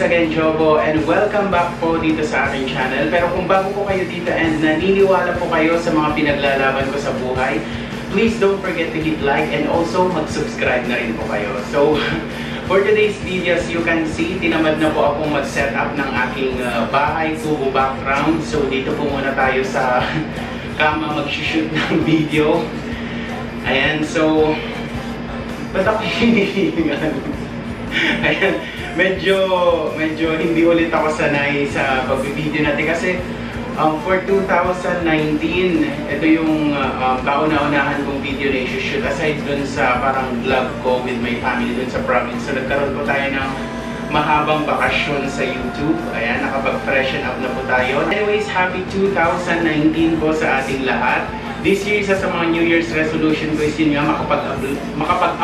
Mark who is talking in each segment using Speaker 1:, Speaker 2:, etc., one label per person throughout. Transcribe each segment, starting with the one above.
Speaker 1: again Jobo and welcome back po dito sa aking channel. Pero kung bago po kayo dito and naniniwala po kayo sa mga pinaglalaban ko sa buhay, please don't forget to hit like and also mag-subscribe na rin po kayo. So, for today's videos, you can see, tinamad na po akong mag-set up ng aking uh, bahay tubo background. So, dito po muna tayo sa kama mag-shoot ng video. Ayan, so, ba't ako hinihingan? Ayan, medyo, medyo hindi ulit ako sanay sa pagbibideo natin kasi um, for 2019, ito yung uh, um, kauna-unahan kong video na i-shoot aside dun sa parang vlog ko with my family dun sa province. So nagkaroon po tayo ng mahabang bakasyon sa YouTube. Ayan, nakapag-freshen up na po tayo. Anyways, happy 2019 po sa ating lahat. This year, isa sa mga New Year's resolution ko is yun nga makapag-upload makapag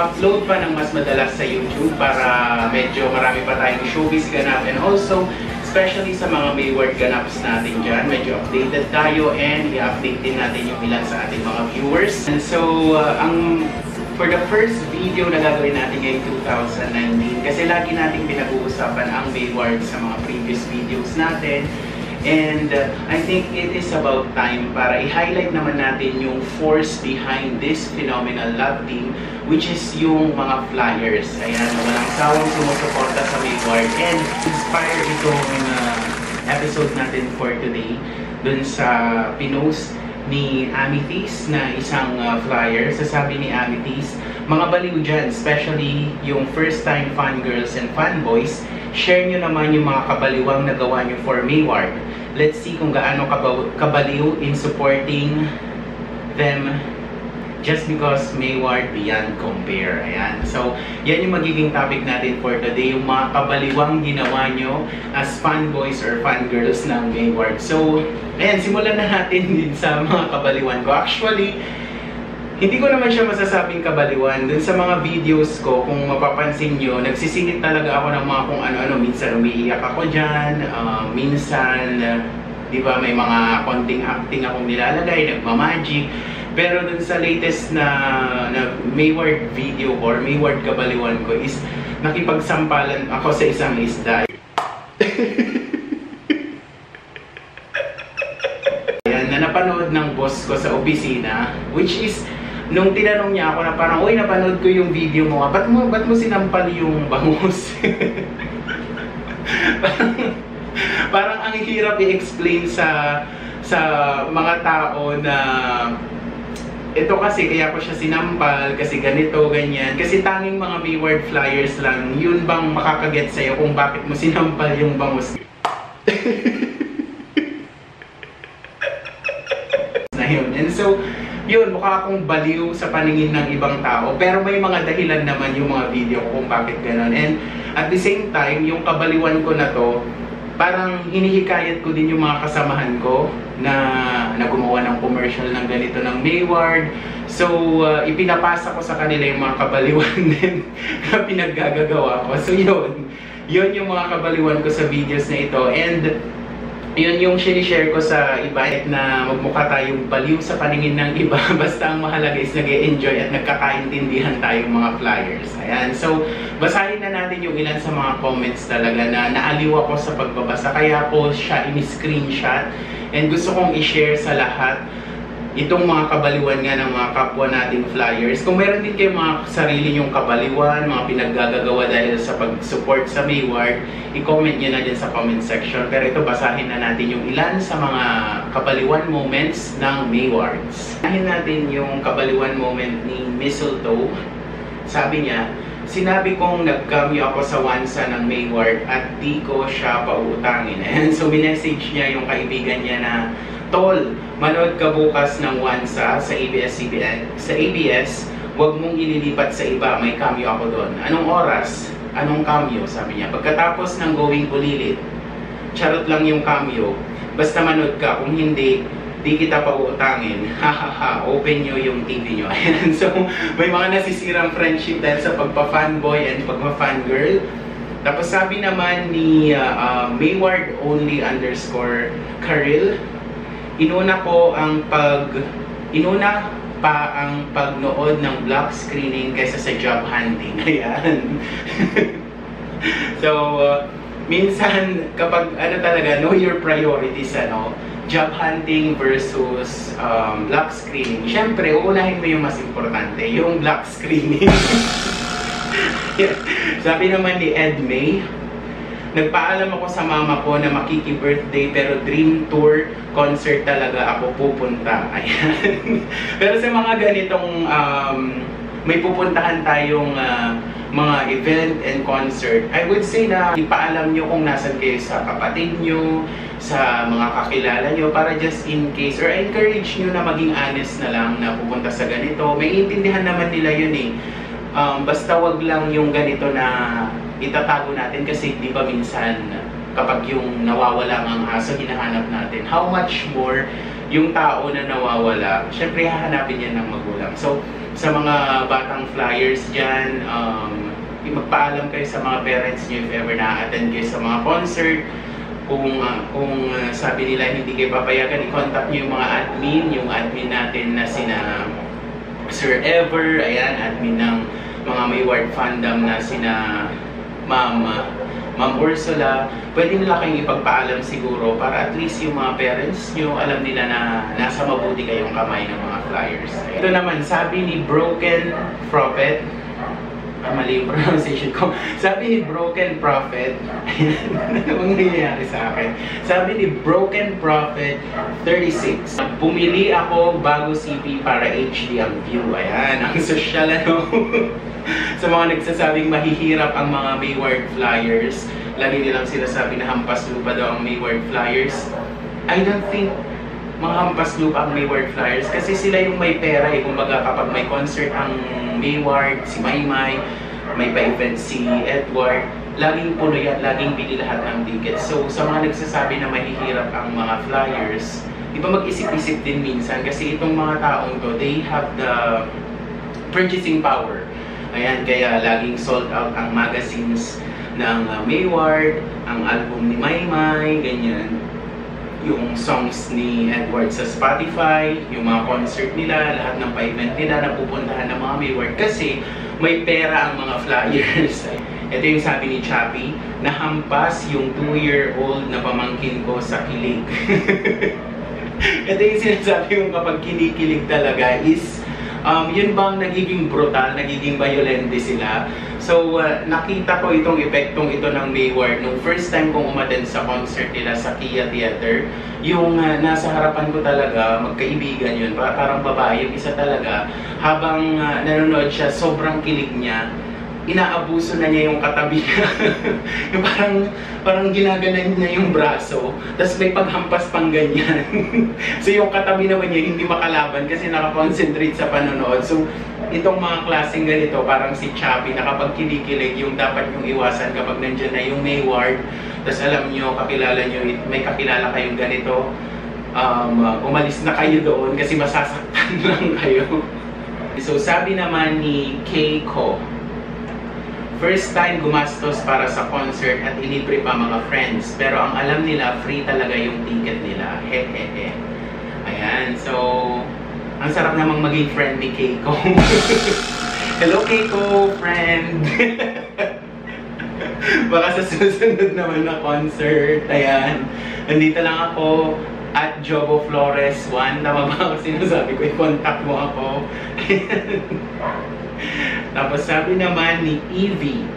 Speaker 1: pa ng mas madalas sa YouTube para medyo marami pa tayong showbiz ganap and also especially sa mga Mayward ganaps natin dyan. Medyo updated tayo and i-update din natin yung ilan sa ating mga viewers. And so, uh, ang for the first video na gagawin natin ngayong 2019 kasi lagi nating pinag-uusapan ang Mayward sa mga previous videos natin And uh, I think it is about time para i-highlight naman natin yung force behind this phenomenal love team which is yung mga flyers. Ayan, walang sawang sumusuporta sa Mayward and inspire itong uh, episode natin for today dun sa pinost ni Amethyst na isang uh, flyer. Sasabi ni Amethyst, mga baliw dyan, especially yung first time fangirls and fanboys, share nyo naman yung mga kabaliwang nagawa nyo for Mayward let's see kung gaano kabaliw in supporting them just because Mayward beyond compare. Ayan. So, yan yung magiging topic natin for today, yung mga kabaliwang ginawa nyo as fanboys or fangirls ng Mayward. So, ayan, simulan na natin din sa mga kabaliwan ko. Actually, hindi ko naman siya masasabing kabaliwan. Dun sa mga videos ko, kung mapapansin nyo, nagsisingit talaga ako ng mga kung ano-ano. Minsan umiiyak ako dyan, uh, minsan, uh, di ba, may mga konting acting akong nilalagay, nagmamagic. Pero dun sa latest na, na Mayward video or Mayward kabaliwan ko is nakipagsampalan ako sa isang isda. Ayan, na napanood ng boss ko sa opisina, which is nung tinanong niya ako na parang, uy, napanood ko yung video mo, ba't mo, ba't mo sinampal yung bangus? parang, parang ang hirap i-explain sa sa mga tao na ito kasi kaya ko siya sinampal kasi ganito, ganyan. Kasi tanging mga Mayward flyers lang, yun bang makakaget sa'yo kung bakit mo sinampal yung bangus? na yun. And so, yun, mukha akong baliw sa paningin ng ibang tao. Pero may mga dahilan naman yung mga video ko kung bakit ganun. And at the same time, yung kabaliwan ko na to, parang hinihikayat ko din yung mga kasamahan ko na, na gumawa ng commercial ng ganito ng Mayward. So, uh, ipinapasa ko sa kanila yung mga kabaliwan din na pinaggagawa ko. So, yun. Yun yung mga kabaliwan ko sa videos na ito. And yun yung sinishare ko sa iba na magmukha tayong baliw sa paningin ng iba basta ang mahalaga is nag enjoy at nagkakaintindihan tayong mga flyers. Ayan. So, basahin na natin yung ilan sa mga comments talaga na naaliw ako sa pagbabasa. Kaya ko siya in-screenshot and gusto kong i-share sa lahat itong mga kabaliwan nga ng mga kapwa nating flyers. Kung meron din kayong mga sarili nyong kabaliwan, mga pinaggagawa dahil sa pag-support sa Mayward, i-comment nyo na din sa comment section. Pero ito, basahin na natin yung ilan sa mga kabaliwan moments ng Maywards. Basahin natin yung kabaliwan moment ni Mistletoe. Sabi niya, Sinabi kong nag-cameo ako sa Wansa ng Mayward at di ko siya pautangin. And so, minessage niya yung kaibigan niya na Tol, manood ka bukas ng Wansa sa ABS-CBN. Sa ABS, huwag mong ililipat sa iba, may cameo ako doon. Anong oras? Anong cameo? Sabi niya. Pagkatapos ng Going Bulilit, charot lang yung cameo. Basta manood ka. Kung hindi, di kita pa uutangin. Hahaha, open nyo yung TV nyo. Ayan. So, may mga nasisirang friendship dahil sa pagpa-fanboy and pagpa-fangirl. Tapos sabi naman ni uh, uh, Mayward only underscore Karil, inuna ko ang pag inuna pa ang pagnood ng block screening kaysa sa job hunting. Ayan. so, uh, minsan kapag ano talaga, know your priorities, ano, job hunting versus um, black screening. Siyempre, uunahin mo yung mas importante, yung black screening. Sabi naman ni Ed May, nagpaalam ako sa mama ko na makiki-birthday pero dream tour concert talaga ako pupunta. Ayan. pero sa mga ganitong um, may pupuntahan tayong uh, mga event and concert, I would say na ipaalam nyo kung nasan kayo sa kapatid nyo, sa mga kakilala nyo para just in case or encourage nyo na maging honest na lang na pupunta sa ganito. May intindihan naman nila yun eh. Um, basta wag lang yung ganito na itatago natin kasi di ba minsan kapag yung nawawala ang aso hinahanap natin. How much more yung tao na nawawala, syempre hahanapin yan ng magulang. So, sa mga batang flyers dyan, um, magpaalam kayo sa mga parents nyo if ever na-attend kayo sa mga concert. Kung, uh, kung uh, sabi nila hindi kayo papayagan, i-contact nyo yung mga admin, yung admin natin na sina Sir Ever, ayan, admin ng mga Mayward fandom na sina Ma'am uh, Ma'am Ursula, pwede nila kayong ipagpaalam siguro para at least yung mga parents nyo alam nila na nasa mabuti kayong kamay ng mga flyers. Ito naman, sabi ni Broken Prophet, mali yung pronunciation ko. Sabi ni Broken Prophet, ano nangyayari sa akin? Sabi ni Broken Prophet 36, bumili ako bago CP para HD ang view. Ayan, ang social ano. sa mga nagsasabing mahihirap ang mga Mayward Flyers, lagi nilang sinasabi na hampas lupa daw ang Mayward Flyers. I don't think mga hampas lupa ang Mayward Flyers kasi sila yung may pera eh. Kumbaga kapag may concert ang Mayward, si Maymay, may pa-event si Edward, laging puno yan, laging bili lahat ng tickets. So sa mga nagsasabi na mahihirap ang mga flyers, di ba mag-isip-isip din minsan kasi itong mga taong to, they have the purchasing power. Ayan, kaya laging sold out ang magazines ng uh, Mayward, ang album ni Maymay, ganyan. Yung songs ni Edward sa Spotify, yung mga concert nila, lahat ng pa-event nila na pupuntahan ng mga Mayward. Kasi may pera ang mga flyers. Ito yung sabi ni Chappie, nahampas yung 2-year-old na pamangkin ko sa kilig. Ito yung sinasabi yung kapag kinikilig talaga is um, yun bang nagiging brutal, nagiging violente sila. So, uh, nakita ko itong epektong ito ng Mayward nung first time kong umaten sa concert nila sa Kia Theater. Yung uh, nasa harapan ko talaga, magkaibigan yun, parang babae, yung isa talaga, habang uh, nanonood siya, sobrang kilig niya inaabuso na niya yung katabi niya. yung parang, parang ginaganan niya yung braso, tapos may paghampas pang ganyan. so yung katabi naman niya hindi makalaban kasi nakakonsentrate sa panonood. So itong mga klaseng ganito, parang si Chappie na kapag kinikilig, yung dapat yung iwasan kapag nandiyan na yung Mayward, tapos alam nyo, kakilala nyo, may kakilala kayong ganito, um, umalis na kayo doon kasi masasaktan lang kayo. So sabi naman ni Keiko, First time gumastos para sa concert at ilibre pa mga friends. Pero ang alam nila, free talaga yung ticket nila. Hehehe. Ayan, so... Ang sarap namang maging friend ni Keiko. Hello Keiko, friend! Baka sa susunod naman na concert. Ayan. Nandito lang ako at Jobo Flores 1. Tama ba ako sinasabi ko? I-contact mo ako. Tapos sabi naman ni Evie,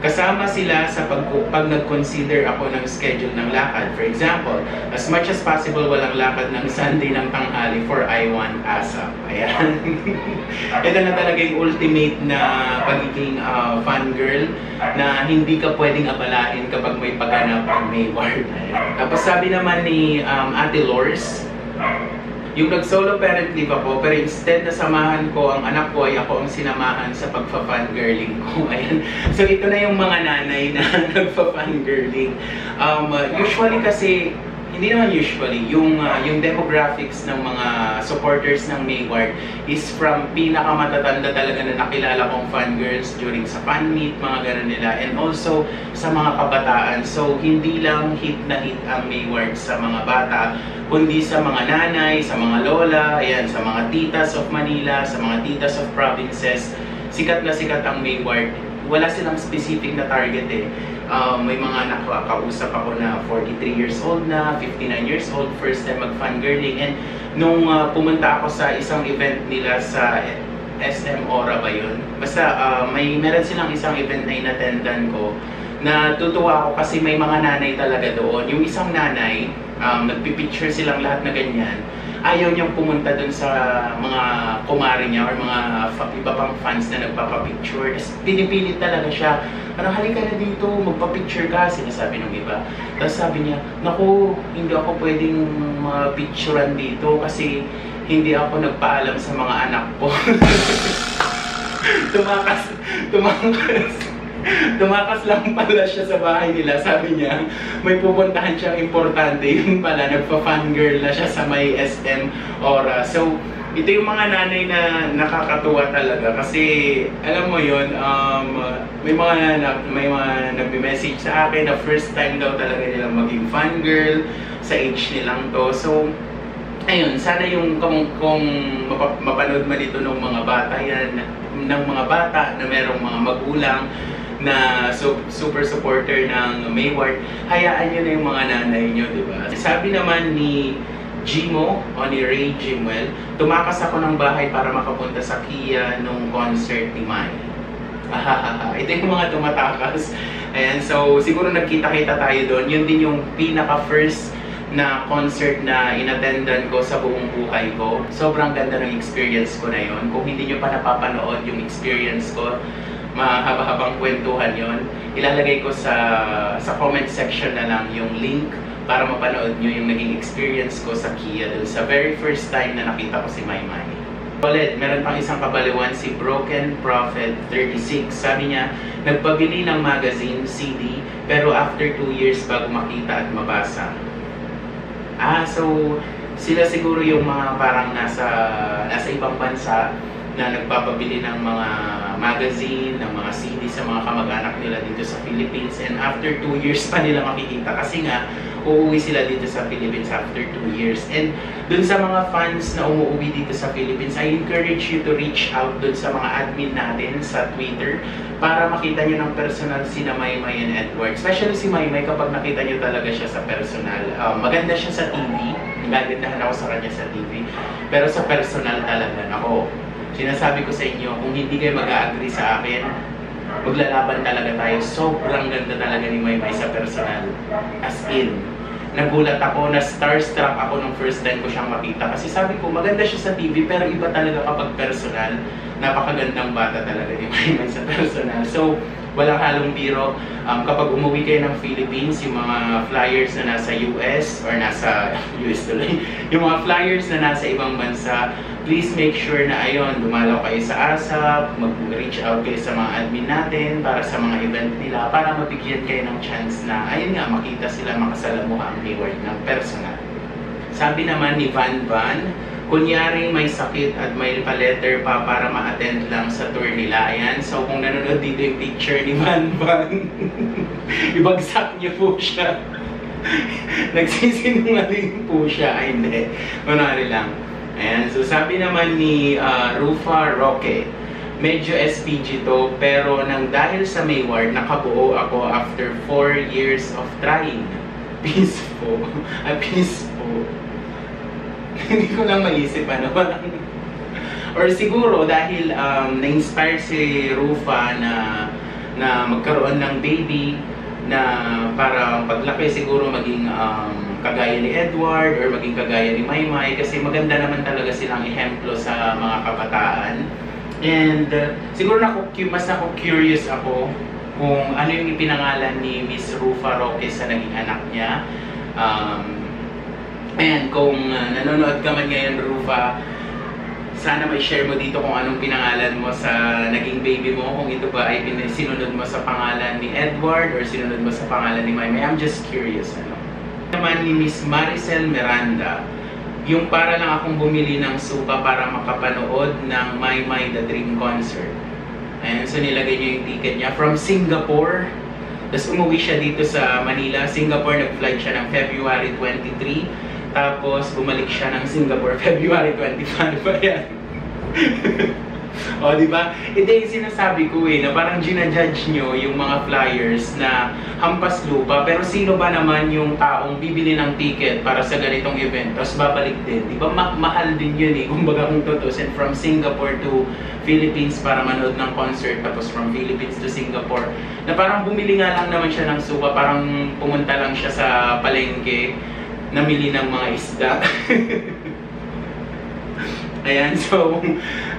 Speaker 1: kasama sila sa pag, pag nag-consider ako ng schedule ng lakad. For example, as much as possible walang lakad ng Sunday ng tanghali for I want ASAP. Ayan. Ito na talaga yung ultimate na pagiging uh, fun girl na hindi ka pwedeng abalain kapag may pagganap ang Mayward. Tapos sabi naman ni um, Ate Lors, yung nag-solo parent leave ako, pero instead na samahan ko ang anak ko ay ako ang sinamahan sa pagfa-fangirling ko. Ayan. So ito na yung mga nanay na nagfa-fangirling. Um, usually kasi hindi naman usually, yung, uh, yung demographics ng mga supporters ng Mayward is from pinakamatatanda talaga na nakilala kong fangirls during sa fan meet, mga ganun nila, and also sa mga kabataan. So, hindi lang hit na hit ang Mayward sa mga bata, kundi sa mga nanay, sa mga lola, ayan, sa mga titas of Manila, sa mga titas of provinces, sikat na sikat ang Mayward, wala silang specific na target eh. Um, may mga nakakausap ako na 43 years old na, 59 years old, first time mag-fangirling. And nung uh, pumunta ako sa isang event nila sa SM Ora ba yun? Basta uh, may meron silang isang event na inattendan ko na tutuwa ako kasi may mga nanay talaga doon. Yung isang nanay, um, nagpipicture silang lahat na ganyan. Ayaw niyang pumunta doon sa mga kumari niya or mga iba pang fans na nagpapapicture. Tapos pinipilit talaga siya. Parang halika na dito, magpa-picture ka, sinasabi ng iba. Tapos sabi niya, naku, hindi ako pwedeng ma-picturean dito kasi hindi ako nagpaalam sa mga anak ko. tumakas, tumakas. Tumakas lang pala siya sa bahay nila. Sabi niya, may pupuntahan siyang importante. Yun pala, nagpa-fangirl na siya sa may SM Ora. So, ito yung mga nanay na nakakatuwa talaga kasi alam mo yon um, may mga na, may mga nagme-message sa akin na first time daw talaga nilang maging fangirl sa age nilang to. So, ayun, sana yung kung, kung mapanood man ito ng mga bata yan, ng mga bata na merong mga magulang na su- super supporter ng Mayward, hayaan nyo na yung mga nanay nyo, di ba? Sabi naman ni Jimo o ni Ray Jimwell, tumakas ako ng bahay para makapunta sa Kia nung concert ni Mai. Ito yung mga tumatakas. Ayan, so siguro nagkita-kita tayo doon. Yun din yung pinaka-first na concert na inattendan ko sa buong buhay ko. Sobrang ganda ng experience ko na yon. Kung hindi nyo pa napapanood yung experience ko, mahaba-habang kwentuhan yon. Ilalagay ko sa sa comment section na lang yung link para mapanood nyo yung naging experience ko sa Kia dun sa very first time na nakita ko si Maymay. Ulit, meron pang isang kabaliwan si Broken Prophet 36. Sabi niya, nagpabili ng magazine, CD, pero after 2 years bago makita at mabasa. Ah, so sila siguro yung mga parang nasa nasa ibang bansa na nagpapabili ng mga magazine, ng mga CD sa mga kamag-anak nila dito sa Philippines. And after 2 years pa nila makikita kasi nga uuwi sila dito sa Philippines after 2 years. And dun sa mga fans na umuwi dito sa Philippines I encourage you to reach out dun sa mga admin natin sa Twitter para makita nyo ng personal si na Maymay and Edward. Especially si Maymay kapag nakita nyo talaga siya sa personal. Um, maganda siya sa TV nagandahan ako sa kanya sa TV pero sa personal talaga ako Sinasabi ko sa inyo, kung hindi kayo mag-agree sa akin, maglalaban talaga tayo. Sobrang ganda talaga ni Maymay sa personal. As in, nagulat ako, na starstruck ako nung first time ko siyang makita. Kasi sabi ko, maganda siya sa TV, pero iba talaga kapag personal. Napakagandang bata talaga ni Maymay sa personal. So, walang halong biro. Um, kapag umuwi kayo ng Philippines, yung mga flyers na nasa US or nasa US tuloy, yung mga flyers na nasa ibang bansa, please make sure na ayon, dumalaw kayo sa ASAP, mag-reach out kayo sa mga admin natin para sa mga event nila para mabigyan kayo ng chance na, ayun nga, makita sila makasalamuha ang Hayward ng personal. Sabi naman ni Van Van, kunyaring may sakit at may pa-letter pa para ma-attend lang sa tour nila. Ayan, so kung nanonood dito yung picture ni Van Van, ibagsak niyo po siya. Nagsisinungaling po siya. Ay, hindi. Kunwari lang. Ayan, so sabi naman ni uh, Rufa Roque, medyo SPG to, pero nang dahil sa Mayward, nakabuo ako after 4 years of trying. Peace po. Ah, peace po. Hindi ko lang maisip ano. Or siguro dahil um, na-inspire si Rufa na na magkaroon ng baby na para paglaki siguro maging um, kagaya ni Edward or maging kagaya ni Maymay kasi maganda naman talaga silang ehemplo sa mga kabataan. And uh, siguro na mas ako curious ako kung ano yung ipinangalan ni Miss Rufa Roque sa naging anak niya. Um, and kung uh, nanonood ka man ngayon, Rufa, sana may share mo dito kung anong pinangalan mo sa naging baby mo, kung ito ba ay sinunod mo sa pangalan ni Edward or sinunod mo sa pangalan ni Maymay. I'm just curious. Ano? naman ni Miss Maricel Miranda, yung para lang akong bumili ng supa para makapanood ng My The Dream Concert. Ayan, so nilagay niya yung ticket niya from Singapore. Tapos umuwi siya dito sa Manila. Singapore, nag-flight siya ng February 23. Tapos bumalik siya ng Singapore February 25. Ayan. o, di ba? Ito yung sinasabi ko eh, na parang ginajudge nyo yung mga flyers na hampas lupa. Pero sino ba naman yung taong bibili ng ticket para sa ganitong event, tapos babalik din? Di ba? Ma- mahal din yun eh, kumbaga kung tutusin. From Singapore to Philippines para manood ng concert, tapos from Philippines to Singapore. Na parang bumili nga lang naman siya ng suka, parang pumunta lang siya sa palengke, namili ng mga isda. Ayan, so,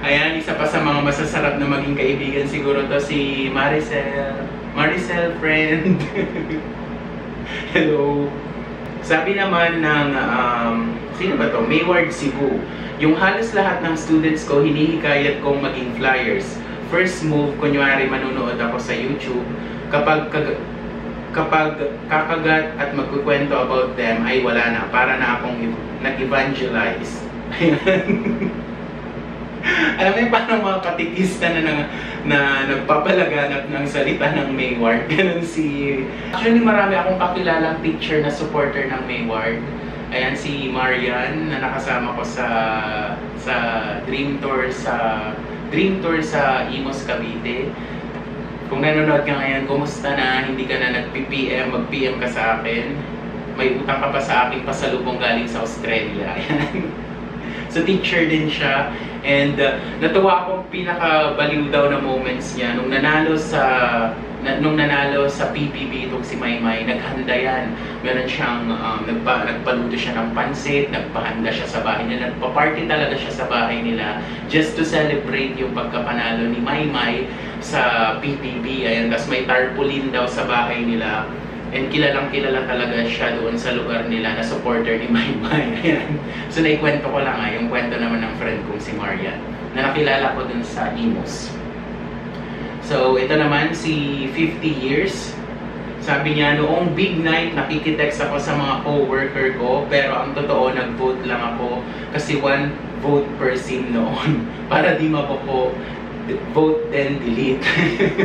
Speaker 1: ayan, isa pa sa mga masasarap na maging kaibigan siguro to si Maricel. Maricel, friend. Hello. Sabi naman ng, um, sino ba to? Mayward Cebu. Yung halos lahat ng students ko, hinihikayat kong maging flyers. First move, kunyari manonood ako sa YouTube, kapag kapag kakagat at magkukwento about them ay wala na, para na akong nag-evangelize. Alam mo yung parang mga katikista na, na, na nagpapalaganap ng salita ng Mayward. Ganun si... Actually, marami akong kakilalang picture na supporter ng Mayward. Ayan si Marian na nakasama ko sa sa Dream Tour sa Dream Tour sa Imos Cavite. Kung nanonood ka ngayon, kumusta na? Hindi ka na nag-PPM, mag-PM ka sa akin. May utang ka pa sa akin pasalubong galing sa Australia. Ayan. So teacher din siya. And uh, natuwa ako pinaka-baliw daw na moments niya nung nanalo sa na, nung nanalo sa PPB itong si Maymay, naghanda yan. Meron siyang, um, nagpa, nagpaluto siya ng pansit, nagpahanda siya sa bahay nila, nagpa-party talaga siya sa bahay nila just to celebrate yung pagkapanalo ni Maymay sa PPB. Ayan, tapos may tarpaulin daw sa bahay nila. And kilalang kilala talaga siya doon sa lugar nila na supporter ni Maymay. Ayan. So naikwento ko lang nga yung kwento naman ng friend kong si Marian na nakilala ko dun sa Imos. So ito naman si 50 years. Sabi niya, noong big night, nakikitext ako sa mga co-worker ko, pero ang totoo, nag-vote lang ako kasi one vote per sim noon para di mapoko vote then delete.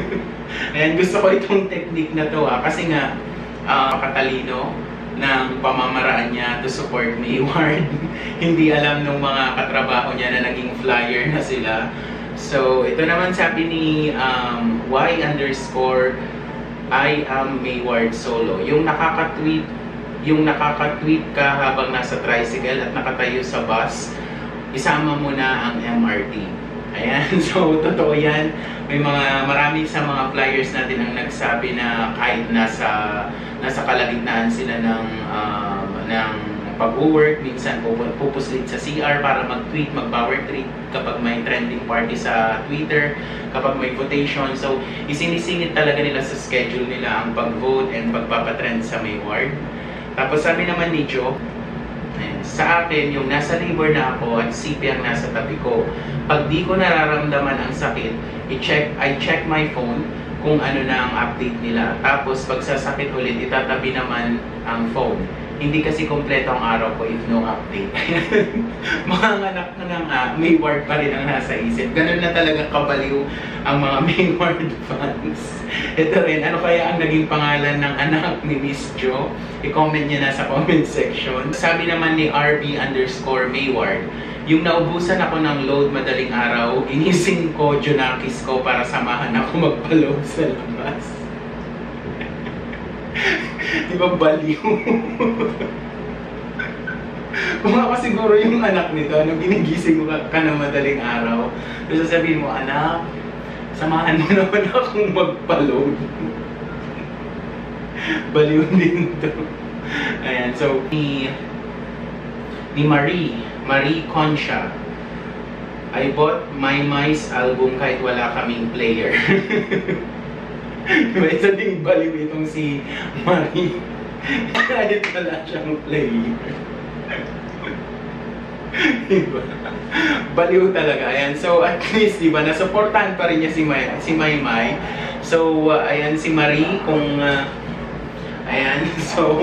Speaker 1: Ayan, gusto ko itong technique na to ah, kasi nga, uh, katalino ng pamamaraan niya to support Mayward. Hindi alam ng mga katrabaho niya na naging flyer na sila. So, ito naman sabi ni um, Y underscore I am Mayward Solo. Yung nakaka-tweet, yung nakaka-tweet ka habang nasa tricycle at nakatayo sa bus, isama mo na ang MRT. Ayan, so totoo yan. May mga marami sa mga flyers natin ang nagsabi na kahit nasa nasa kalagitnaan sila ng um, ng pag-work, minsan pupuslit sa CR para mag-tweet, mag-power tweet kapag may trending party sa Twitter, kapag may quotation. So, isinisingit talaga nila sa schedule nila ang pag-vote and pagpapatrend sa Mayward. Tapos sabi naman ni Joe, sa akin, yung nasa labor na ako at CP ang nasa tabi ko, pag di ko nararamdaman ang sakit, i-check, I check my phone kung ano na ang update nila. Tapos, pag sasakit ulit, itatabi naman ang phone. Hindi kasi kompleto ang araw ko if no update. mga anak na nga, nga, may word pa rin ang nasa isip. Ganun na talaga kabaliw ang mga may word fans. Ito rin, ano kaya ang naging pangalan ng anak ni Miss Jo? I-comment niya na sa comment section. Sabi naman ni RB underscore Mayward, yung naubusan ako ng load madaling araw, ginising ko, junakis ko para samahan ako magpa-load sa labas. Di ba baliw? Kung ako siguro yung anak nito, nung ginigising mo ka, ng madaling araw, so sasabihin mo, anak, samahan mo naman akong magpa-load. baliw din to. Ayan, so, ni, ni Marie, Marie Concha, I bought My Mice album kahit wala kaming player. May isa ding baliw itong si Marie. kahit wala siyang player. diba? Baliw talaga. Ayan. So, at least, diba, nasuportahan pa rin niya si, May, si Maymay. So, uh, ayan, si Marie, kung, uh, ayan, so,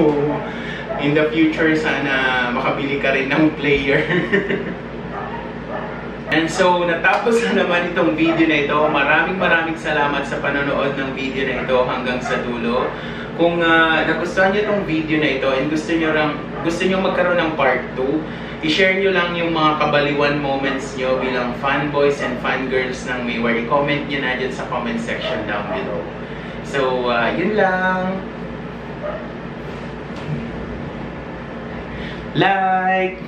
Speaker 1: in the future, sana makabili ka rin ng player. And so, natapos na naman itong video na ito. Maraming maraming salamat sa panonood ng video na ito hanggang sa dulo. Kung uh, nagustuhan niyo itong video na ito and gusto niyo, lang, gusto niyo magkaroon ng part 2, i-share niyo lang yung mga kabaliwan moments niyo bilang fanboys and fangirls ng Maywar. I-comment niyo na dyan sa comment section down below. So, uh, yun lang. Like!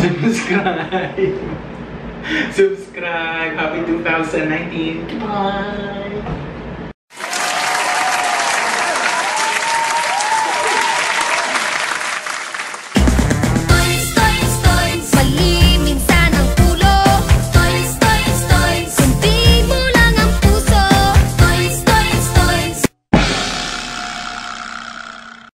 Speaker 1: subscribe. subscribe. Happy 2019. Goodbye.